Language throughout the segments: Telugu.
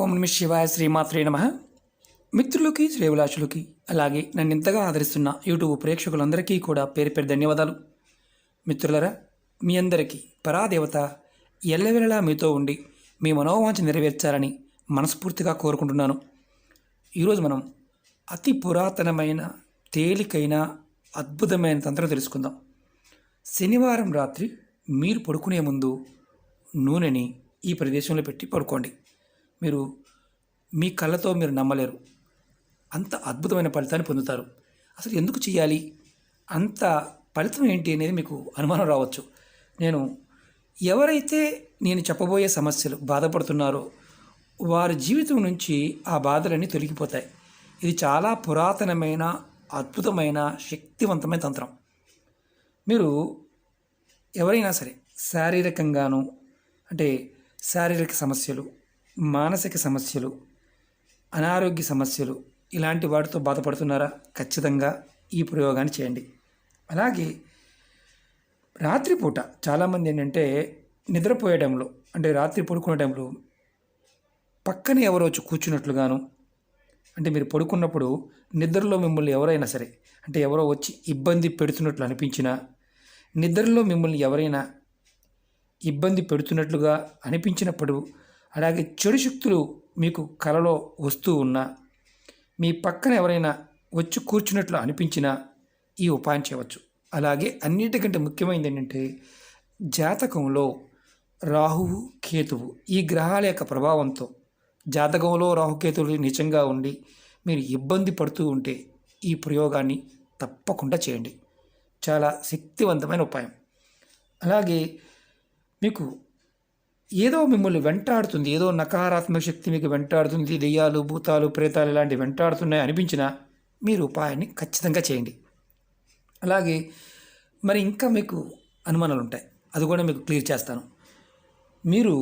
ఓం నమ శివాయ శ్రీమాత్రే నమ. మిత్రులకి శ్రేవులాషులకి అలాగే నన్ను ఇంతగా ఆదరిస్తున్న యూట్యూబ్ ప్రేక్షకులందరికీ కూడా పేరు పేరు ధన్యవాదాలు. మిత్రులరా మీ అందరికీ పరాదేవత ఎల్లవెల్లలా మీతో ఉండి మీ మనోవాంఛ నెరవేర్చాలని మనస్ఫూర్తిగా కోరుకుంటున్నాను. ఈరోజు మనం అతి పురాతనమైన తేలికైన అద్భుతమైన తంత్రం తెలుసుకుందాం. శనివారం రాత్రి మీరు పడుకునే ముందు నూనెని ఈ ప్రదేశంలో పెట్టి పడుకోండి. మీరు మీ కళ్ళతో మీరు నమ్మలేరు. అంత అద్భుతమైన ఫలితాన్ని పొందుతారు. అసలు ఎందుకు చేయాలి అంత ఫలితం ఏంటి అనేది మీకు అనుమానం రావచ్చు. నేను ఎవరైతే నేను చెప్పబోయే సమస్యలు బాధపడుతున్నారో వారి జీవితం నుంచి ఆ బాధలన్నీ తొలగిపోతాయి. ఇది చాలా పురాతనమైన అద్భుతమైన శక్తివంతమైన తంత్రం. మీరు ఎవరైనా సరే శారీరకంగాను అంటే శారీరక సమస్యలు మానసిక సమస్యలు అనారోగ్య సమస్యలు ఇలాంటి వాటితో బాధపడుతున్నారా? ఖచ్చితంగా ఈ ప్రయోగాన్ని చేయండి. అలాగే రాత్రిపూట చాలామంది ఏంటంటే నిద్రపోయే టైంలో అంటే రాత్రి పడుకునే టైంలో పక్కన ఎవరో వచ్చి కూర్చున్నట్లుగాను అంటే మీరు పడుకున్నప్పుడు నిద్రలో మిమ్మల్ని ఎవరైనా సరే అంటే ఎవరో వచ్చి ఇబ్బంది పెడుతున్నట్లు అనిపించినా నిద్రలో మిమ్మల్ని ఎవరైనా ఇబ్బంది పెడుతున్నట్లుగా అనిపించినప్పుడు అలాగే చెడు శక్తులు మీకు కలలో వస్తూ ఉన్నా మీ పక్కన ఎవరైనా వచ్చి కూర్చున్నట్లు అనిపించినా ఈ ఉపాయం చేయవచ్చు. అలాగే అన్నిటికంటే ముఖ్యమైనది ఏంటంటే జాతకంలో రాహువు కేతువు ఈ గ్రహాల యొక్క ప్రభావంతో జాతకంలో రాహుకేతువులు నిజంగా ఉండి మీరు ఇబ్బంది పడుతూ ఉంటే ఈ ప్రయోగాన్ని తప్పకుండా చేయండి. చాలా శక్తివంతమైన ఉపాయం. అలాగే మీకు ఏదో మిమ్మల్ని వెంటాడుతుంది ఏదో నకారాత్మక శక్తి మీకు వెంటాడుతుంది దెయ్యాలు భూతాలు ప్రేతాలు ఇలాంటివి వెంటాడుతున్నాయి అనిపించినా మీరు ఉపాయాన్ని ఖచ్చితంగా చేయండి. అలాగే మరి ఇంకా మీకు అనుమానాలు ఉంటాయి అది కూడా మీకు క్లియర్ చేస్తాను. మీరు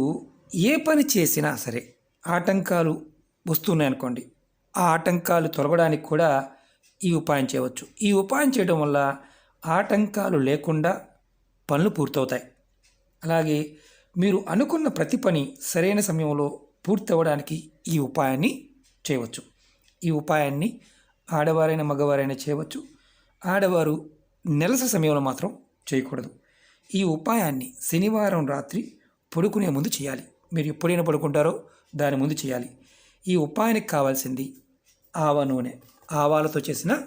ఏ పని చేసినా సరే ఆటంకాలు వస్తున్నాయి అనుకోండి ఆ ఆటంకాలు తొలగడానికి కూడా ఈ ఉపాయం చేయవచ్చు. ఈ ఉపాయం చేయడం వల్ల ఆటంకాలు లేకుండా పనులు పూర్తవుతాయి. అలాగే మీరు అనుకున్న ప్రతి పని సరైన సమయంలో పూర్తి అవ్వడానికి ఈ ఉపాయాన్ని చేయవచ్చు. ఈ ఉపాయాన్ని ఆడవారైన మగవారైనా చేయవచ్చు. ఆడవారు నెలస సమయంలో మాత్రం చేయకూడదు. ఈ ఉపాయాన్ని శనివారం రాత్రి పడుకునే ముందు చేయాలి. మీరు ఎప్పుడైనా పడుకుంటారో దాని ముందు చేయాలి. ఈ ఉపాయానికి కావాల్సింది ఆవ నూనె. ఆవాలతో చేసిన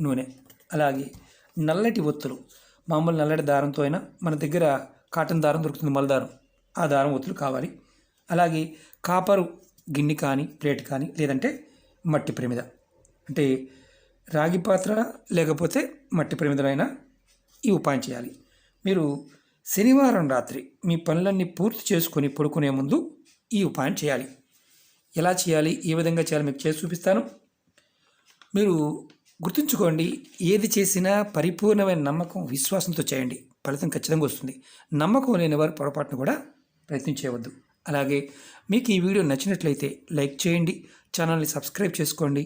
నూనె. అలాగే నల్లటి ఒత్తులు. మామూలు నల్లటి దారంతో అయినా మన దగ్గర కాటన్ దారం దొరుకుతుంది మలదారం. ఆ దారం ఒత్తులు కావాలి. అలాగే కాపరు గిన్నె కానీ ప్లేట్ కానీ లేదంటే మట్టి ప్రమిద అంటే రాగి పాత్ర లేకపోతే మట్టి ప్రమిదలైనా ఈ ఉపాయం చేయాలి. మీరు శనివారం రాత్రి మీ పనులన్నీ పూర్తి చేసుకొని పడుకునే ముందు ఈ ఉపాయం చేయాలి. ఎలా చేయాలి? ఏ విధంగా చేయాలి? మీకు చేసి చూపిస్తాను. మీరు గుర్తుంచుకోండి ఏది చేసినా పరిపూర్ణమైన నమ్మకం విశ్వాసంతో చేయండి. ఫలితం ఖచ్చితంగా వస్తుంది. నమ్మకం లేని వారు పొరపాటును కూడా ప్రయత్నం చేయవద్దు. అలాగే మీకు ఈ వీడియో నచ్చినట్లయితే లైక్ చేయండి ఛానల్ని సబ్స్క్రైబ్ చేసుకోండి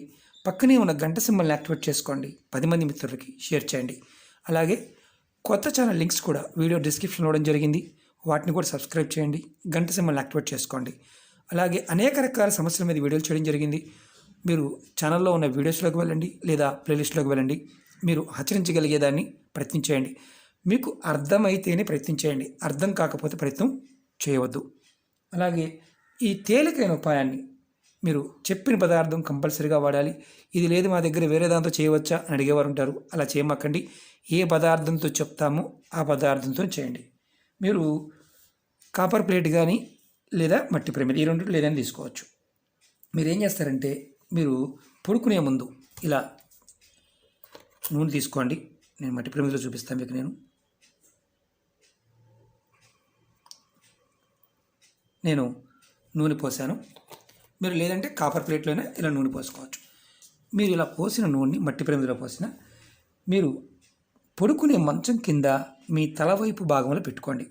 పక్కనే ఉన్న గంట సింబల్ని యాక్టివేట్ చేసుకోండి పది మంది మిత్రులకి షేర్ చేయండి. అలాగే కొత్త ఛానల్ లింక్స్ కూడా వీడియో డిస్క్రిప్షన్లో ఇవ్వడం జరిగింది. వాటిని కూడా సబ్స్క్రైబ్ చేయండి గంట సింబల్ని యాక్టివేట్ చేసుకోండి. అలాగే అనేక రకాల సమస్యల మీద వీడియోలు చేయడం జరిగింది. మీరు ఛానల్లో ఉన్న వీడియోస్లోకి వెళ్ళండి లేదా ప్లేలిస్ట్లోకి వెళ్ళండి. మీరు ఆచరించగలిగేదాన్ని ప్రయత్నించేయండి మీకు అర్థమైతేనే ప్రయత్నించేయండి అర్థం కాకపోతే ప్రయత్నం చేయవద్దు. అలాగే ఈ తేలికైన ఉపాయాన్ని మీరు చెప్పిన పదార్థం కంపల్సరీగా వాడాలి. ఇది లేదు మా దగ్గర వేరే దాంతో చేయవచ్చా అని అడిగేవారు ఉంటారు అలా చేయమక్కండి ఏ పదార్థంతో చెప్తామో ఆ పదార్థంతో చేయండి. మీరు కాపర్ ప్లేట్ కానీ లేదా మట్టి ప్రమిద ఈ రెండు లేదని తీసుకోవచ్చు. మీరు ఏం చేస్తారంటే మీరు పడుకునే ముందు ఇలా నూనె తీసుకోండి. నేను మట్టి ప్రమిదలో చూపిస్తాను మీకు నేను. నేను నూనె పోసాను. మీరు లేదంటే కాపర్ ప్లేట్లోనే ఇలా నూనె పోసుకోవచ్చు. మీరు ఇలా పోసిన నూనెని మట్టి ప్రమిదలో పోసిన మీరు పడుకునే మంచం కింద మీ తలవైపు భాగంలో పెట్టుకోండి.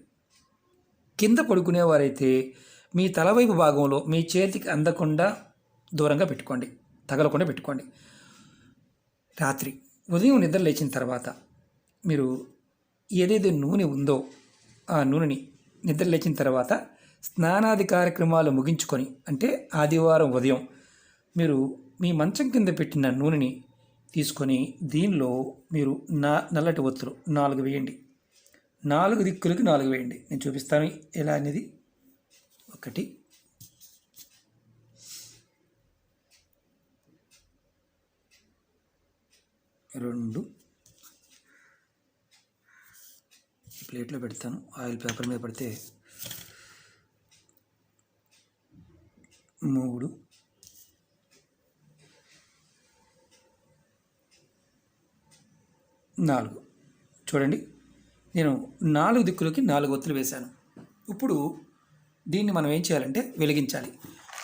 కింద పడుకునేవారైతే మీ తల వైపు భాగంలో మీ చేతికి అందకుండా దూరంగా పెట్టుకోండి. తగలకుండా పెట్టుకోండి. రాత్రి ఉదయం నిద్ర లేచిన తర్వాత మీరు ఏదైతే నూనె ఉందో ఆ నూనెని నిద్ర లేచిన తర్వాత స్నానాది కార్యక్రమాలు ముగించుకొని అంటే ఆదివారం ఉదయం మీరు మీ మంచం కింద పెట్టిన నూనెని తీసుకొని దీనిలో మీరు నా నల్లటి ఒత్తులు నాలుగు వేయండి. నాలుగు దిక్కులకి నాలుగు వేయండి. నేను చూపిస్తాను ఎలా అనేది. ఒకటి. రెండు. ప్లేట్లో పెడతాను. ఆయిల్ పేపర్ మీద పడితే మూడు. నాలుగు. చూడండి. నేను నాలుగు దిక్కులకి నాలుగు ఒత్తులు వేశాను. ఇప్పుడు దీన్ని మనం ఏం చేయాలంటే వెలిగించాలి.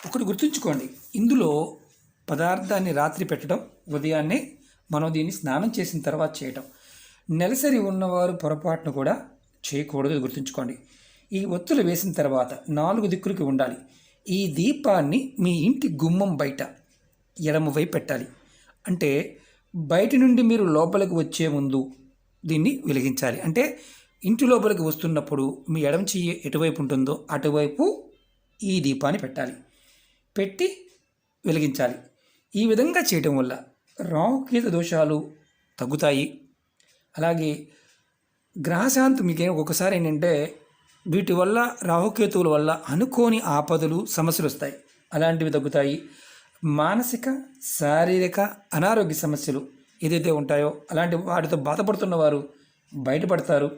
ఒకటి గుర్తుంచుకోండి. ఇందులో పదార్థాన్ని రాత్రి పెట్టడం ఉదయాన్నే మనం దీన్ని స్నానం చేసిన తర్వాత చేయటం. నెలసరి ఉన్నవారు పొరపాటును కూడా చేయకూడదు గుర్తుంచుకోండి. ఈ ఒత్తులు వేసిన తర్వాత నాలుగు దిక్కులకి ఉండాలి. ఈ దీపాన్ని మీ ఇంటి గుమ్మం బయట ఎడమవైపు పెట్టాలి అంటే బయట నుండి మీరు లోపలికి వచ్చే ముందు దీన్ని వెలిగించాలి. అంటే ఇంటి లోపలికి వస్తున్నప్పుడు మీ ఎడమ చెయ్యి ఎటువైపు ఉంటుందో అటువైపు ఈ దీపాన్ని పెట్టాలి. పెట్టి వెలిగించాలి. ఈ విధంగా చేయటం వల్ల రాహుకేతు దోషాలు తగ్గుతాయి. అలాగే గ్రహశాంతి మీకు ఒక్కొక్కసారి ఏంటంటే వీటి వల్ల రాహుకేతువుల వల్ల అనుకోని ఆపదలు సమస్యలు వస్తాయి. అలాంటివి తగ్గుతాయి. మానసిక శారీరక అనారోగ్య సమస్యలు ఏదైతే ఉంటాయో అలాంటి వాటితో బాధపడుతున్న వారు బయటపడతారు.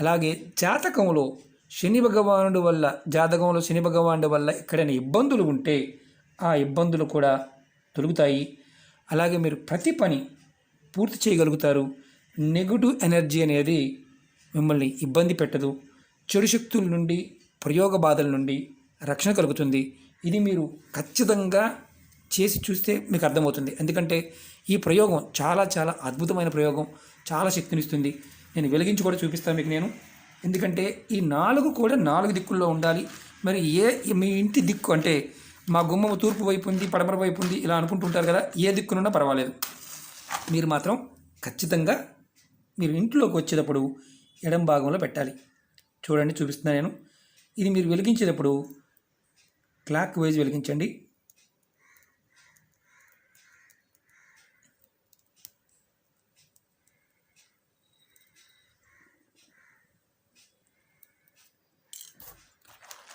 అలాగే జాతకంలో శని భగవానుడి వల్ల జాతకంలో శని భగవానుడి వల్ల ఎక్కడైనా ఇబ్బందులు ఉంటే ఆ ఇబ్బందులు కూడా తొలుగుతాయి. అలాగే మీరు ప్రతి పని పూర్తి చేయగలుగుతారు. నెగిటివ్ ఎనర్జీ అనేది మిమ్మల్ని ఇబ్బంది పెట్టదు. చెడు శక్తుల నుండి ప్రయోగ బాధల నుండి రక్షణ కలుగుతుంది. ఇది మీరు ఖచ్చితంగా చేసి చూస్తే మీకు అర్థమవుతుంది. ఎందుకంటే ఈ ప్రయోగం చాలా చాలా అద్భుతమైన ప్రయోగం. చాలా శక్తినిస్తుంది. నేను వెలిగించి కూడా చూపిస్తాను మీకు నేను. ఎందుకంటే ఈ నాలుగు కూడా నాలుగు దిక్కుల్లో ఉండాలి. మరి ఏ మీ ఇంటి దిక్కు అంటే మా గుమ్మము తూర్పు వైపు ఉంది పడమర వైపు ఉంది ఇలా అనుకుంటుంటారు కదా ఏ దిక్కునున్నా పర్వాలేదు. మీరు మాత్రం ఖచ్చితంగా మీరు ఇంట్లోకి వచ్చేటప్పుడు ఎడం భాగంలో పెట్టాలి. చూడండి చూపిస్తున్నాను నేను. ఇది మీరు వెలిగించేటప్పుడు క్లాక్ వైజ్ వెలిగించండి.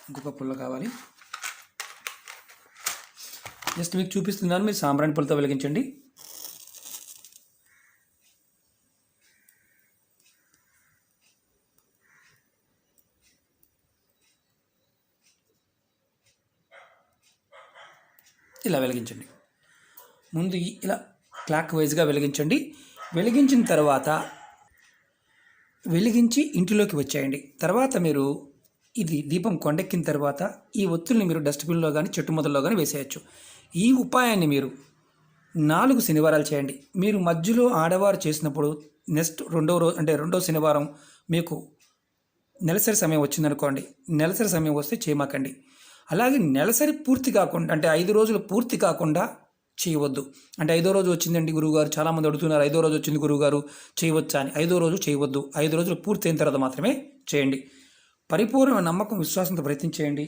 ఇంకొక పుల్ల కావాలి. జస్ట్ మీకు చూపిస్తున్నాను మీరు సాంబ్రాణి పుల్లతో వెలిగించండి. ఇలా వెలిగించండి. ముందు ఇలా క్లాక్ వైజ్గా వెలిగించండి. వెలిగించిన తర్వాత వెలిగించి ఇంటిలోకి వచ్చేయండి. తర్వాత మీరు ఇది దీపం కొండెక్కిన తర్వాత ఈ ఒత్తుల్ని మీరు డస్ట్బిన్లో కానీ చెట్టు మొదల్లో కానీ వేసేయచ్చు. ఈ ఉపాయాన్ని మీరు నాలుగు శనివారాలు చేయండి. మీరు మధ్యలో ఆడవారు చేసినప్పుడు నెక్స్ట్ రెండో రోజు అంటే రెండో శనివారం మీకు నెలసరి సమయం వచ్చిందనుకోండి. నెలసరి సమయం వస్తే చేయమాకండి అలాగే నెలసరి పూర్తి కాకుండా అంటే ఐదు రోజులు పూర్తి కాకుండా చేయవద్దు. అంటే ఐదో రోజు వచ్చిందండి గురువుగారు చాలామంది అడుగుతున్నారు ఐదో రోజు వచ్చింది గురువుగారు చేయవచ్చా అని. ఐదో రోజు చేయవద్దు. ఐదు రోజులు పూర్తి అయిన తర్వాత మాత్రమే చేయండి. పరిపూర్ణ నమ్మకం విశ్వాసంతో ప్రయత్నం చేయండి.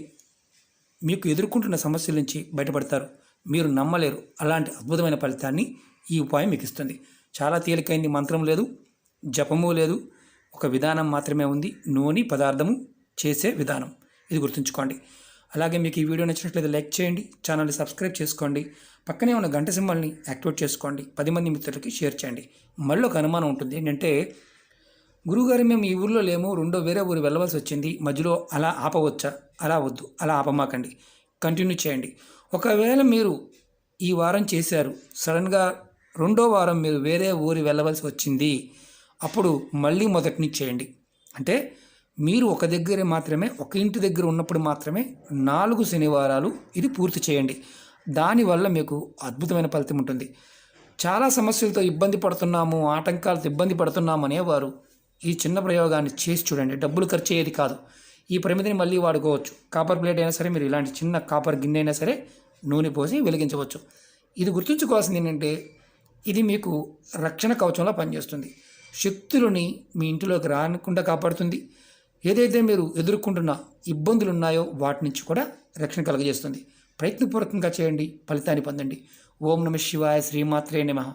మీకు ఎదుర్కొంటున్న సమస్యల నుంచి బయటపడతారు. మీరు నమ్మలేరు. అలాంటి అద్భుతమైన ఫలితాన్ని ఈ ఉపాయం మీకు ఇస్తుంది. చాలా తేలికైంది మంత్రం లేదు జపము లేదు. ఒక విధానం మాత్రమే ఉంది. నూనె పదార్థము చేసే విధానం. ఇది గుర్తుంచుకోండి. అలాగే మీకు ఈ వీడియో నచ్చినట్లయితే లైక్ చేయండి ఛానల్ని సబ్స్క్రైబ్ చేసుకోండి పక్కనే ఉన్న గంట సింబల్ని యాక్టివేట్ చేసుకోండి పది మంది మిత్రులకి షేర్ చేయండి. మళ్ళీ ఒక అనుమానం ఉంటుంది ఏంటంటే గురువుగారు మేము ఈ ఊర్లో లేము రెండో వేరే ఊరు వెళ్ళవలసి వచ్చింది మధ్యలో అలా ఆపవచ్చా? అలా వద్దు అలా ఆపమాకండి కంటిన్యూ చేయండి. ఒకవేళ మీరు ఈ వారం చేశారు సడన్గా రెండో వారం మీరు వేరే ఊరి వెళ్ళవలసి వచ్చింది అప్పుడు మళ్ళీ మొదటి నుంచి చేయండి. అంటే మీరు ఒక దగ్గర మాత్రమే ఒక ఇంటి దగ్గర ఉన్నప్పుడు మాత్రమే నాలుగు శనివారాలు ఇది పూర్తి చేయండి. దానివల్ల మీకు అద్భుతమైన ఫలితం ఉంటుంది. చాలా సమస్యలతో ఇబ్బంది పడుతున్నాము ఆటంకాలతో ఇబ్బంది పడుతున్నాము అనేవారు ఈ చిన్న ప్రయోగాన్ని చేసి చూడండి. డబ్బులు ఖర్చు అయ్యేది కాదు. ఈ ప్రమిదిని మళ్ళీ వాడుకోవచ్చు. కాపర్ ప్లేట్ అయినా సరే మీరు ఇలాంటి చిన్న కాపర్ గిన్నె అయినా సరే నూనె పోసి వెలిగించవచ్చు. ఇది గుర్తుంచుకోవాల్సింది ఏంటంటే ఇది మీకు రక్షణ కవచంలో పనిచేస్తుంది. శక్తులని మీ ఇంటిలోకి రానకుండా కాపాడుతుంది. ఏదైతే మీరు ఎదుర్కొంటున్న ఇబ్బందులు ఉన్నాయో వాటి నుంచి కూడా రక్షణ కలుగజేస్తుంది. ప్రయత్నపూర్వకంగా చేయండి ఫలితాన్ని పొందండి. ఓం నమ శివాయ శ్రీమాత్రే నమః.